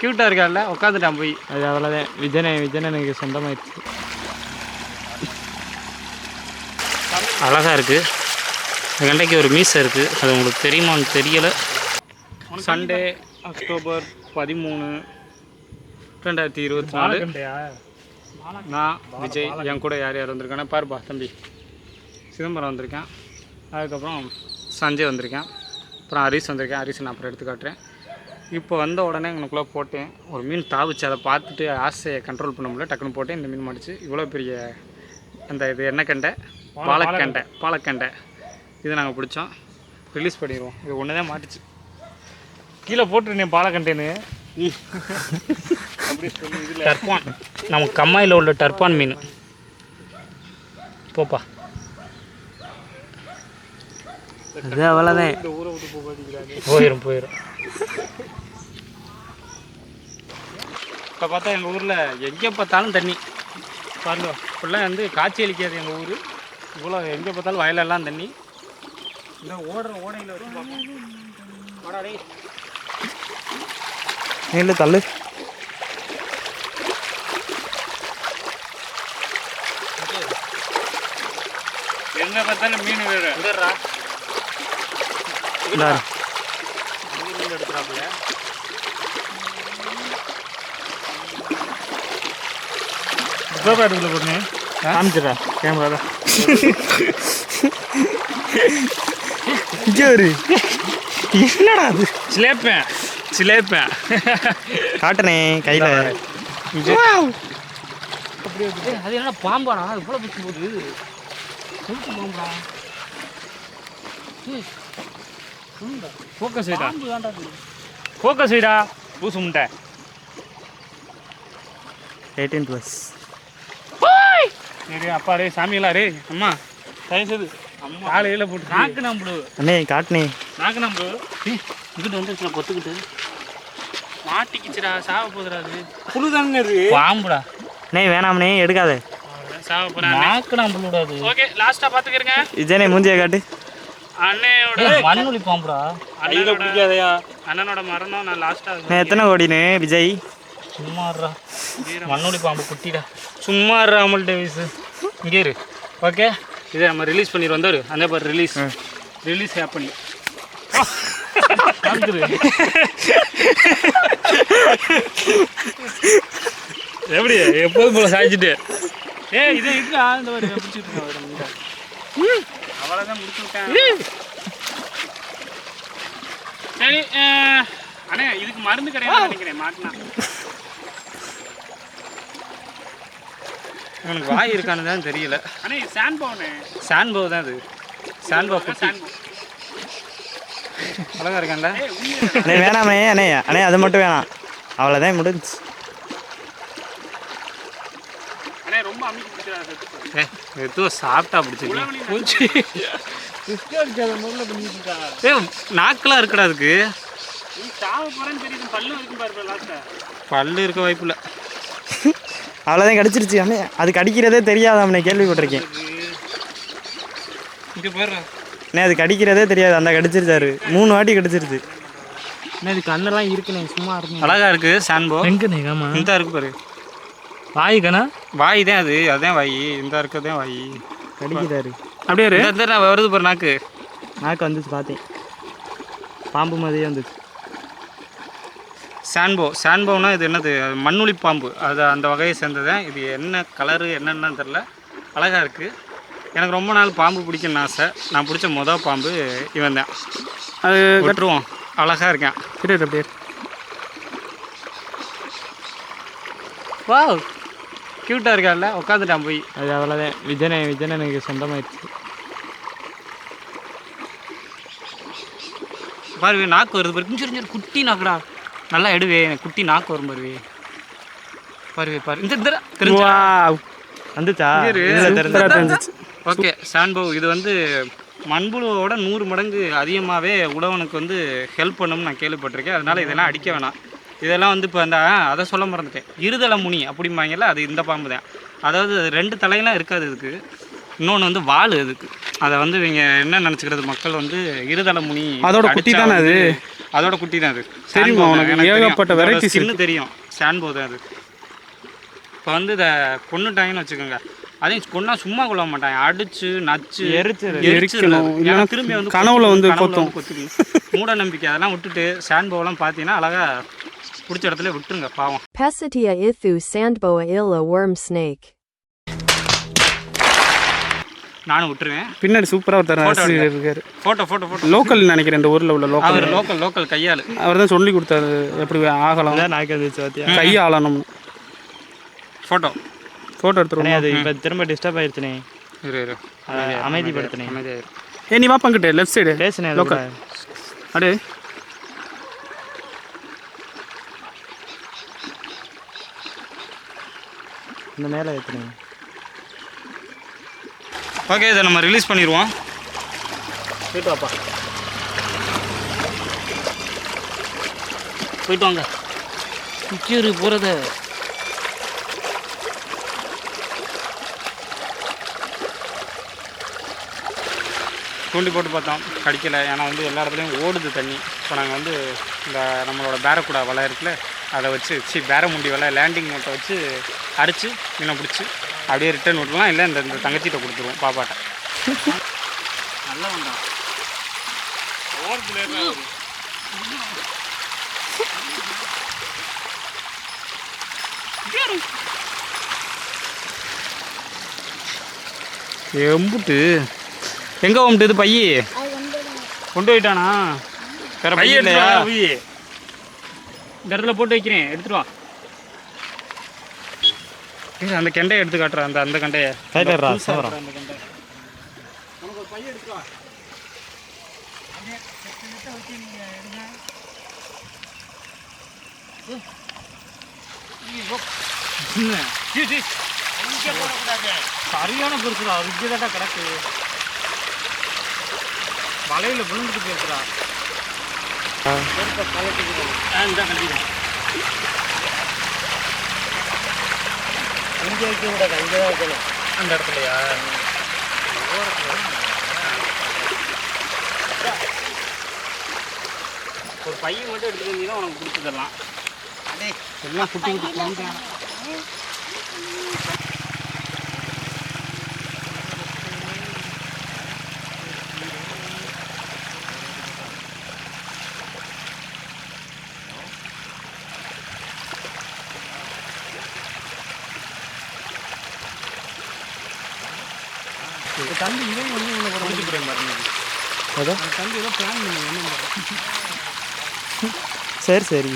க்யூட்டாக இருக்கார்ல உட்காந்துட்டான் போய். அது அவ்வளோதான் விஜயனை விஜயனுக்கு சொந்தமாயிடுச்சு. அழகாக இருக்குது வெண்டைக்கு ஒரு மீசை இருக்குது அது உங்களுக்கு தெரியுமான்னு தெரியலை. சண்டே அக்டோபர் பதிமூணு ரெண்டாயிரத்தி இருபத்தி நாலு. நான் விஜய் என் கூட யார் யார் வந்திருக்கானே பாருப்பா தம்பி. சிதம்பரம் வந்திருக்கேன். அதுக்கப்புறம் சஞ்சய் வந்திருக்கேன். அப்புறம் ஹரிஸ் வந்திருக்கேன். ஹரிஸ் நான் அப்புறம் எடுத்து காட்டுறேன். இப்போ வந்த உடனே எனக்குள்ளே போட்டேன். ஒரு மீன் தாவிச்சு. அதை பார்த்துட்டு ஆசையை கண்ட்ரோல் பண்ண முடியல. டக்குன்னு போட்டேன். இந்த மீன் மாடிச்சு இவ்வளோ பெரிய அந்த இது என்ன கண்டை? பாலக்கண்டை. பாலக்கண்டை. இது நாங்கள் பிடிச்சோம். ரிலீஸ் பண்ணிடுவோம். இது ஒன்று தான் மாட்டுச்சு. கீழே போட்டுருந்தேன் பாலக்கண்டேன்னு. டர்பான். நம்ம கம்மாயில் உள்ள டர்பான் மீன். போப்பா. அது அவ்வளோதான் போயிடும் போயிடும் இப்போ பார்த்தா எங்கள் ஊரில் எங்கே பார்த்தாலும் தண்ணி. பாருங்க இப்படிலாம் வந்து காட்சி அளிக்காது எங்கள் ஊர். இவ்வளோ எங்கே பார்த்தாலும் வயலெல்லாம் தண்ணி. இந்த ஓடுற ஓடையில் வச்சு பார்ப்போம் வாடா டேய். இல்லை தள்ளு. எங்கே பார்த்தாலும் மீன் வேறு. மீன் எடுத்துறாப்புல எடுக்கல பொண்ணு காமிச்சிடா கேமரா ஒரு என்னடா அது? சிலேப்பேன். சிலேப்பேன். காட்டுனே கையில். அது என்ன பாம்பாடா? இவ்வளோ பிடிச்சி போகுது பாம்பா ஃபோக்கஸ் வைடா ஃபோக்கஸ் வைடா பூசு முட்டை எயிட்டீன் ப்ளஸ் சரி அப்பா ரே சாமிகளா ரே அம்மா அம்மா காலையில் போட்டு நாக்கு நம்பு அண்ணே காட்டுனே நாக்கு நம்பு இங்கிட்டு வந்துருச்சுடா பொத்துக்கிட்டு மாட்டிக்கிச்சுடா சாவ போதுடா அது புழுதாங்க பாம்புடா அண்ணே வேணாம்ண்ணே எடுக்காத. சாவ போறேன் நாக்கு நம்பு விடாது ஓகே லாஸ்ட்டாக பார்த்துக்கிறேங்க. விஜயனே மூஞ்சியை காட்டு அண்ணனோட மண்ணுளி பாம்புடா அண்ணனோட பிடிக்காதயா? அண்ணனோட மரணம் நான் லாஸ்ட்டாக நான் எத்தனை கோடினு விஜய்? சும்மாடுறா மண்ணுளி பாம்பு குட்டிடா. சும்மாடுறா அமல் டேவிஸ். இங்கே இரு. ஓகே? இதை நம்ம ரிலீஸ் பண்ணிடு வந்தாரு அந்த பாரு ரிலீஸ் ரிலீஸ் ஹேப்பன் எப்படி? எப்போதும் போல சாய்ச்சிட்டு. ஏ இதே இதுடா இந்த மாதிரி பிடிச்சிட்டு அவ்வளோதான் முடிச்சு விட்டேன். சரி அண்ணே இதுக்கு மருந்து கிடையாது நினைக்கிறேன் மாட்டினா. எனக்கு வாய் இருக்கான்னு தான் தெரியல. அண்ணே சான்போனே சான்போ தான் அது. சான்போ சான்போ அழகா இருக்கான்ல அண்ணே வேணாமே அண்ணே. அண்ணே அது மட்டும் வேணாம். அவ்வளோதான் முடிஞ்சு அண்ணே ரொம்ப அமைக்க பிடிச்சா ஏ எதுவும் சாப்பிட்டா பிடிச்சிருக்கு பூச்சி ஏ நாக்கெல்லாம் இருக்குடா அதுக்கு. பல்லு இருக்க வாய்ப்பு இல்லை. அவ்வளோதான் கடிச்சிருச்சு அண்ணே. அது கடிக்கிறதே தெரியாது அவனை கேள்விப்பட்டிருக்கேன். இங்கே அண்ணே அது கடிக்கிறதே தெரியாது. அந்த கடிச்சிருச்சாரு. மூணு வாட்டி கடிச்சிருச்சு. என்ன இது கண்ணெல்லாம் இருக்குண்ணே சும்மா இருக்கு அழகா இருக்கு சான்போ எங்கண்ணே ஆமா. இந்த இருக்கு பாரு. வாய்க்கண்ணா வாய் தான் அது அதான் வாய். இந்த இருக்கதான் வாய். கடிக்கிறாரு அப்படியே இந்த இந்த வருது பாரு நாக்கு. நாக்கு வந்துச்சு பார்த்தேன். பாம்பு மாதிரியே வந்துச்சு. சான்போ சான்போனா இது என்னது? மண்ணுளி பாம்பு. அது அந்த வகையை சேர்ந்தது? இது என்ன கலரு என்னென்னு தெரில அழகாக இருக்குது எனக்கு ரொம்ப நாள் பாம்பு பிடிக்கணும்னு ஆசை. நான் பிடிச்ச மொதல் பாம்பு இவன் தான் அது கட்டுருவோம் அழகாக இருக்கேன். அப்படியே வா க்யூட்டாக இருக்கார்ல உட்காந்துட்டான் போய். அது அவ்வளோதான் விஜயனை விஜயனுக்கு சொந்தமாயிடுச்சு. பாருவே நாக்கு வருது பாரு. கொஞ்சம் கொஞ்சம் குட்டி நாக்குடா. நல்லா எடுவே எனக்கு குட்டி நாக்கு வரும் பாருவே. பாருவே பாரு. இந்த இந்த தெரிஞ்சா வாவ். வந்துச்சா? ஓகே சான்போ இது வந்து மண்புழுவோட நூறு மடங்கு அதிகமாகவே உழவனுக்கு வந்து ஹெல்ப் பண்ணும்னு நான் கேள்விப்பட்டிருக்கேன். அதனால இதெல்லாம் அடிக்க வேணாம். இதெல்லாம் வந்து இப்போ அந்த அதை சொல்ல மறந்துட்டேன். இருதலை முனி அப்படிம்பாங்கல்ல அது இந்த பாம்பு தான். அதாவது ரெண்டு தலையெல்லாம் இருக்காது இதுக்கு. இன்னொன்று வந்து வால் அதுக்கு அதை வந்து இவங்க என்ன நினச்சிக்கிறது? மக்கள் வந்து இருதலை முனி அதோட குட்டி தானே அது? அதோட குட்டி தான் அது. தெரியுமா உனக்கு? ஏகப்பட்ட varieties ஸ்கின்னு தெரியும். சான்போ தான் அது. இப்போ வந்து இதை கொண்டுட்டாங்கன்னு வச்சுக்கோங்க. அதையும் கொன்னா சும்மா கொள்ள மாட்டாங்க. அடிச்சு நச்சு எரிச்சிரு. எரிச்சிடணும். திரும்பி வந்து கனவுல வந்து கொத்தும். மூட நம்பிக்கை. அதெல்லாம் விட்டுட்டு சான்போவெல்லாம் பார்த்தீங்கன்னா அழகா பிடிச்ச இடத்துல விட்டுருங்க பாவம். Passatia ithu sandboa illa worm snake. நானும் விட்டுருவேன். பின்னாடி சூப்பராக ஒருத்தர் ரசிகர் இருக்காரு. ஃபோட்டோ ஃபோட்டோ ஃபோட்டோ லோக்கல் நினைக்கிறேன் இந்த ஊரில் உள்ள லோக்கல் அவர் லோக்கல் லோக்கல் கையாள். அவர் தான் சொல்லி கொடுத்தாரு எப்படி ஆகலாம். நாக்கு வந்துச்சு பார்த்தியா கை ஆளணும் ஃபோட்டோ ஃபோட்டோ எடுத்துருவோம் அது இப்போ திரும்ப டிஸ்டர்ப் ஆயிடுச்சுனே இரு இரு. அமைதிப்படுத்தினே அமைதியாயிரு. ஏ நீ வா பங்கிட்டு லெஃப்ட் சைடு பேசுனேன் லோக்கல் அப்படியே இந்த மேலே ஏற்றுனேன் ஓகே இதை நம்ம ரிலீஸ் பண்ணிடுவோம். போயிட்டு வாப்பா. போயிட்டு வாங்க. கியூரு போகிறத தூண்டி போட்டு பார்த்தோம். கடிக்கலை. ஏன்னா வந்து எல்லா இடத்துலையும் ஓடுது தண்ணி. இப்போ நாங்கள் வந்து இந்த நம்மளோட பேரக்கூடா வலை இருக்குல்ல அதை வச்சு சி பேரமுண்டி வலை லேண்டிங் நோட்டை வச்சு அடித்து மீனை பிடிச்சி அப்படியே ரிட்டர்ன் விட்டுலாம் இல்லை இந்த இந்த தங்கச்சிட்ட கொடுத்துருவோம் பாப்பாட்ட. நல்ல வந்தா ஓரத்தில் எம்புட்டு. எங்க கொண்டு இது பையி? கொண்டு போயிட்டானா? வேற பைய இல்லையா? இந்த இடத்துல போட்டு வைக்கிறேன். எடுத்துட்டு வா. அந்த கெண்டையை எடுத்து காட்டுறேன் அந்த அந்த கண்டையை. இருக்கிற அந்த கெண்டை உனக்கு ஒரு பைய வா. சரியான பெருசுடா ரிஜ்ஜதாட்டா கிடக்கு. மலையில் விழுந்துட்டு போயிருக்குடா ஆ. இந்த கண்டிப்பாக இங்கே வைக்க கூடாது தான் வைக்கணும் அந்த இடத்துலையா? ஒரு பையன் மட்டும் எடுத்துட்டு வந்தீங்கன்னா உனக்கு பிடிச்சதெல்லாம் எல்லாம் குட்டி குட்டி குழந்தை தம்பி இவன் வந்து உன்னை முடிச்சு போறேன் பாருங்க அதோ அந்த தம்பி ஏதோ சரி சரி.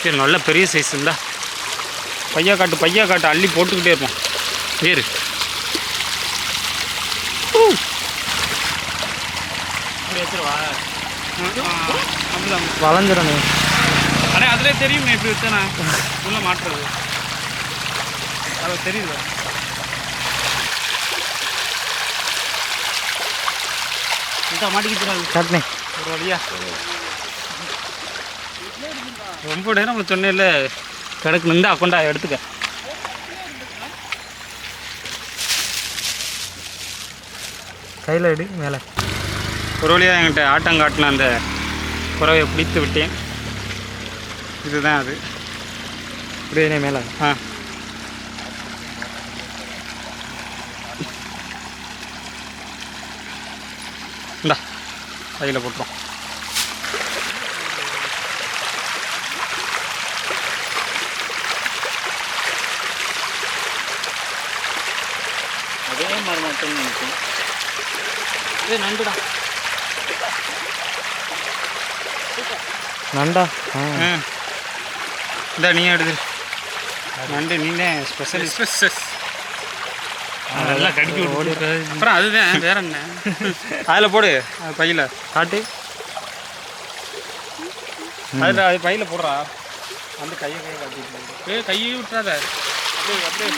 சரி நல்ல பெரிய சைஸ் இருந்தா பையா காட்டு பையா காட்டு அள்ளி போட்டுக்கிட்டே இருப்போம். ஏறு. இப்படி வச்சிருவா அப்படிதான். வளைஞ்சிடணும் அடே அதிலே தெரியும் இப்படி வச்சேனா? உள்ள மாட்டுறது. அது தெரியுது. இதா மாட்டிக்கிட்டு காட்டினே ஒரு வழியா. ரொம்ப நேரம் நம்ம சொன்னேன்ல கிடக்கு நின்றா கொண்டா எடுத்துக்க. கையில் எடு மேலே. ஒரு வழியாக என்கிட்ட ஆட்டங்காட்டின அந்த குறவையை பிடித்து விட்டேன். இதுதான் அது. இப்படியே மேலே. ஆ. இந்தா கையில் போட்டுரும் அதே மாதிரி மட்டும் நினைக்கும் இது நண்டுடா நண்டா? இந்த நீ எடுத்து நண்டு நீனே ஸ்பெஷலிஸ்ட் அதெல்லாம் கடிக்க அப்புறம் அதுதான் வேற என்ன? அதில் போடு. அது பையில். காட்டு. அதில் அது பையில் போடுறா. வந்து கையை கையை காட்டிட்டு ஏ கையை விட்டுறாத. அப்படியே அப்படியே.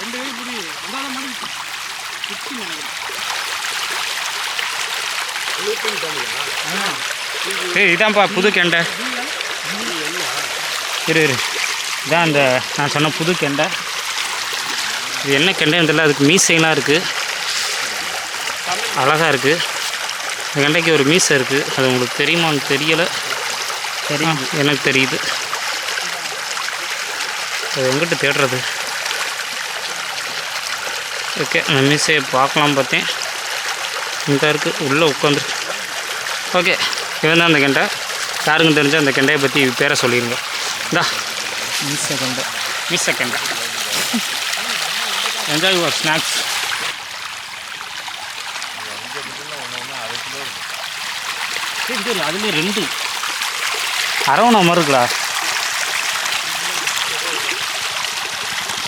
ரெண்டு கை புடி. மாதிரி குச்சி ஏய் இதான்ப்பா புது கெண்டை. இரு இரு. இதான் அந்த நான் சொன்ன புது கெண்டை. இது என்ன கெண்டைன்னு தெரியல அதுக்கு மீசைலாம் இருக்குது அழகாக இருக்குது இந்த கெண்டைக்கு ஒரு மீசை இருக்குது அது உங்களுக்கு தெரியுமான்னு தெரியலை. சரி எனக்கு தெரியுது. அது எங்கிட்ட தேடுறது. ஓகே அந்த மீசையை பார்க்கலாம் பார்த்தேன். இந்த இருக்குது உள்ளே உட்காந்துருக்கு ஓகே இவன் தான் அந்த கெண்டை. யாருக்கும் தெரிஞ்ச அந்த கெண்டையை பற்றி பேரை சொல்லிடுங்க இந்தா. மீசை கண்டை மீச கெண்டை என்ஜாய் யுவர் ஸ்நாக்ஸ் அதுலேயே ரெண்டு அரவணா மாதிரி இருக்குடா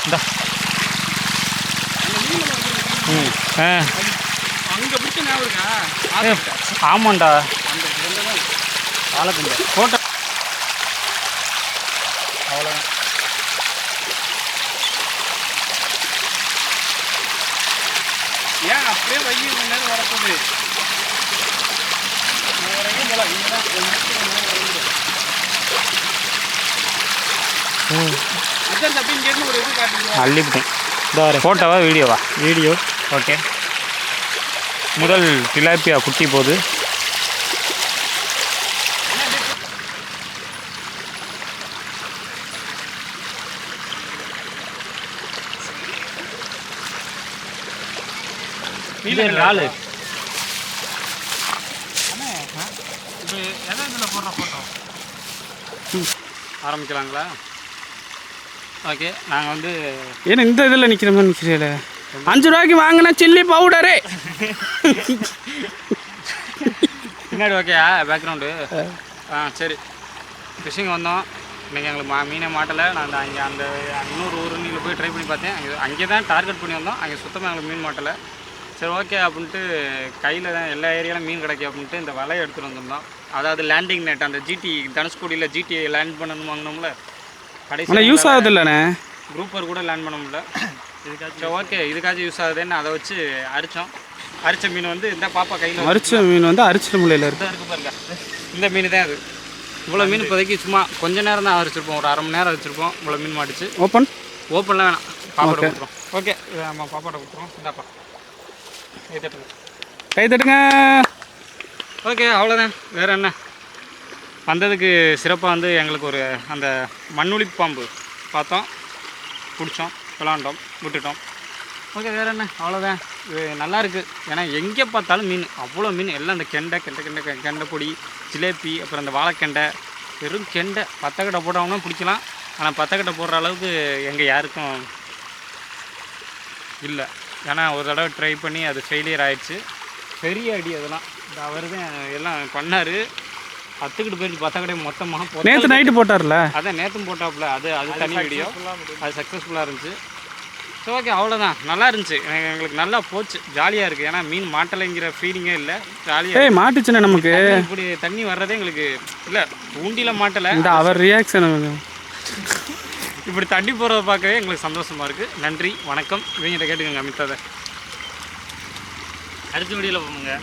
இந்தா ம் ஆ அங்கே பிடிச்ச ஞாபகம் இருக்கா ஏ, ஆமாண்டா ஆலக்குண்டை ஃபோட்டோ அவ்வளோதான் ஏன் அப்படியே வைகி மணி நேரம் வரப்போகுது வரைக்கும் போல இங்கே தான் அதான் தப்பி இங்கேருந்து ஒரு இது காட்டுங்க அள்ளிவிட்டேன் ஃபோட்டோவா வீடியோவா வீடியோ ஓகே முதல் டிலாப்பியா குட்டி போகுது இது நாலு ஆரம்பிக்கலாங்களா? ஓகே நாங்கள் வந்து ஏன்னா இந்த இதில் நிற்கிற மாதிரி நிற்கிறீல அஞ்சு ரூபாய்க்கு வாங்கினா சில்லி பவுடரு பின்னாடி ஓகேயா பேக்ரவுண்டு ஆ. சரி. ஃபிஷிங் வந்தோம். இன்றைக்கி எங்களுக்கு மா மீனே மாட்டலை. நான் அந்த அங்கே அந்த இன்னொரு ஊர் நீங்கள் போய் ட்ரை பண்ணி பார்த்தேன். அங்கே அங்கே தான் டார்கெட் பண்ணி வந்தோம். அங்கே சுத்தமாக எங்களுக்கு மீன் மாட்டலை. சரி ஓகே அப்படின்ட்டு கையில் தான் எல்லா ஏரியாலும் மீன் கிடைக்கும் அப்படின்ட்டு இந்த வலையை எடுத்துகிட்டு வந்திருந்தோம். அதாவது லேண்டிங் நெட் அந்த ஜிடி தனுஷ்கோடியில் ஜிடி லேண்ட் பண்ணணும் வாங்கினோம்ல. ஆனால் கடைசி யூஸ் ஆகுது இல்லைண்ணே குரூப்பர் கூட லேண்ட் பண்ண முடியல. இதுக்காச்சும் ஓகே இதுக்காச்சும் யூஸ் ஆகுதுன்னு அதை வச்சு அரித்தோம் அரிச்ச மீன் வந்து இந்த பாப்பா கையில் அரிச்ச மீன் வந்து அரிச்சிட முடியல இருக்கு. இருக்கு பாருங்க. இந்த மீன் தான் அது. இவ்வளோ மீன் இப்போதைக்கு சும்மா கொஞ்ச நேரம் தான் வச்சிருப்போம் ஒரு அரை மணி நேரம் வச்சிருப்போம் இவ்வளோ மீன் மாட்டுச்சு. ஓப்பன் ஓப்பன்லாம் வேணாம். பாப்பாட்ட கொடுத்துரும் ஓகே நம்ம பாப்பாட்ட கொடுத்துருவோம். இந்தாப்பா. கை தட்டுங்க. ஓகே அவ்வளோதான் வேறு என்ன? வந்ததுக்கு சிறப்பாக வந்து எங்களுக்கு ஒரு அந்த மண்ணுளி பாம்பு பார்த்தோம். பிடிச்சோம் விளாண்டோம் விட்டுட்டோம். ஓகே வேறு என்ன? அவ்வளோதான் இது நல்லா இருக்குது ஏன்னா எங்கே பார்த்தாலும் மீன். அவ்வளோ மீன். எல்லாம் இந்த கெண்டை கெண்டை கெண்டை கெண்டை பொடி ஜிலேபி அப்புறம் இந்த வாழைக்கெண்டை. வெறும் கெண்டை. பத்தக்கட்டை போட்டவங்களும் பிடிக்கலாம். ஆனால் பத்தக்கட்டை போடுற அளவுக்கு எங்கள் யாருக்கும் இல்லை. ஏன்னா ஒரு தடவை ட்ரை பண்ணி அது ஃபெயிலியர் ஆயிடுச்சு. பெரிய அடி அதெல்லாம். இந்த அவர் தான் எல்லாம் பண்ணார். பத்துக்கிட்டு போயிடுச்சு. பத்தக்கடை மொத்தமாக நேற்று நைட்டு போட்டார்ல? அதான் நேற்றும் போட்டாப்புல. அது அது தனி வீடியோ அது சக்ஸஸ்ஃபுல்லாக இருந்துச்சு. ஸோ ஓகே அவ்வளோதான் நல்லா இருந்துச்சு. எனக்கு எங்களுக்கு நல்லா போச்சு. ஜாலியாக இருக்குது ஏன்னா மீன் மாட்டலைங்கிற ஃபீலிங்கே இல்லை. ஜாலியாக ஏய் மாட்டுச்சுண்ணே நமக்கு. இப்படி தண்ணி வர்றதே எங்களுக்கு இல்லை தூண்டியில் மாட்டலை. இந்த அவர் ரியாக்ஷன் இப்படி தண்ணி போகிறத பார்க்கவே எங்களுக்கு சந்தோஷமாக இருக்குது நன்றி வணக்கம். இவங்கிட்ட கேட்டுக்கோங்க அமித்தாத அடுத்த வீடியோவில் போங்க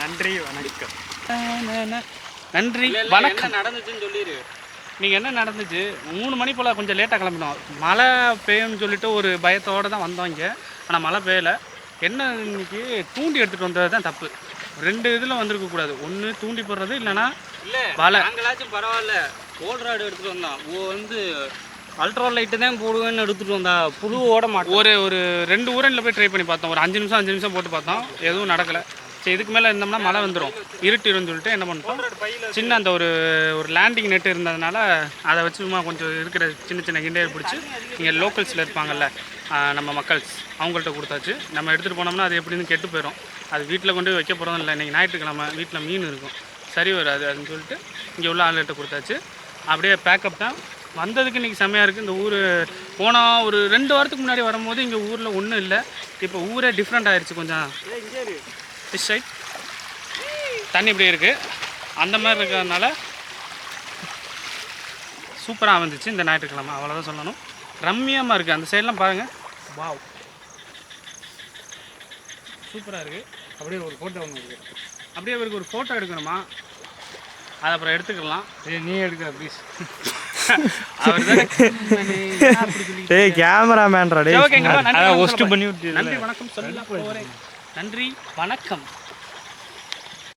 நன்றி வணக்கம். நன்றி வணக்கம். நடந்துச்சுன்னு சொல்லிடு நீங்கள் என்ன நடந்துச்சு? மூணு மணி போல் கொஞ்சம் லேட்டாக கிளம்பினோம். மழை பெய்யும்னு சொல்லிட்டு ஒரு பயத்தோடு தான் வந்தோம் இங்கே. ஆனால் மழை பெய்யலை. என்ன இன்னைக்கு? தூண்டி எடுத்துகிட்டு வந்தது தான் தப்பு. ரெண்டு இதில் வந்திருக்க கூடாது ஒன்று தூண்டி போடுறது இல்லைன்னா வலை. நாங்களாச்சும் ஓல்ராடு எடுத்துகிட்டு வந்தோம் ஓ வந்து அல்ட்ரா லைட்டு தான் போடுவேன்னு எடுத்துகிட்டு வந்தா. புழுவோட மாட்டோம் ஒரு ஒரு ரெண்டு ஊரனில் போய் ட்ரை பண்ணி பார்த்தோம். ஒரு அஞ்சு நிமிஷம் அஞ்சு நிமிஷம் போட்டு பார்த்தோம். எதுவும் நடக்கலை. சரி இதுக்கு மேலே இருந்தோம்னா மழை வந்துடும் இருட்டிருன்னு சொல்லிட்டு என்ன பண்ணிட்டோம்? சின்ன அந்த ஒரு ஒரு லேண்டிங் நெட் இருந்ததுனால அதை வச்சு சும்மா கொஞ்சம் இருக்கிற சின்ன சின்ன கிண்டையை பிடிச்சி இங்கே லோக்கல்ஸில் இருப்பாங்கல்ல நம்ம மக்கள்ஸ் அவங்கள்ட்ட கொடுத்தாச்சு. நம்ம எடுத்துகிட்டு போனோம்னா அது எப்படின்னு கெட்டு போயிடும் அது வீட்டில் கொண்டு போய் வைக்க போகிறதும் இல்லை. இன்றைக்கி ஞாயிற்றுக்கிழமை வீட்டில் மீன் இருக்கும். சரி வராது அதுன்னு சொல்லிட்டு இங்கே உள்ள ஆளுகிட்ட கொடுத்தாச்சு. அப்படியே பேக்கப் தான். வந்ததுக்கு இன்றைக்கி செம்மையாக இருக்குது இந்த ஊர் போன ஒரு ரெண்டு வாரத்துக்கு முன்னாடி வரும்போது இங்கே ஊரில் ஒன்றும் இல்லை. இப்போ ஊரே டிஃப்ரெண்ட் ஆயிடுச்சு கொஞ்சம். ஃபிஷ் சைட் தண்ணி இப்படி இருக்குது அந்த மாதிரி இருக்கிறதுனால சூப்பராக வந்துச்சு இந்த ஞாயிற்றுக்கிழமை. அவ்வளோதான் சொல்லணும். ரம்மியமாக இருக்குது அந்த சைட்லாம் பாருங்கள் வாவ் சூப்பராக இருக்குது அப்படியே ஒரு ஃபோட்டோ ஒன்று இருக்குது அப்படியே அவருக்கு ஒரு ஃபோட்டோ எடுக்கணுமா? அதை அப்புறம் எடுத்துக்கலாம். ஏய் நீ எடுக்க ப்ளீஸ் டேய். கேமராமேன்டா டேய் ஓகேங்க நன்றி வணக்கம் host பண்ணி விட்டு நன்றி வணக்கம் சொல்ல போகிறேன் நன்றி வணக்கம்.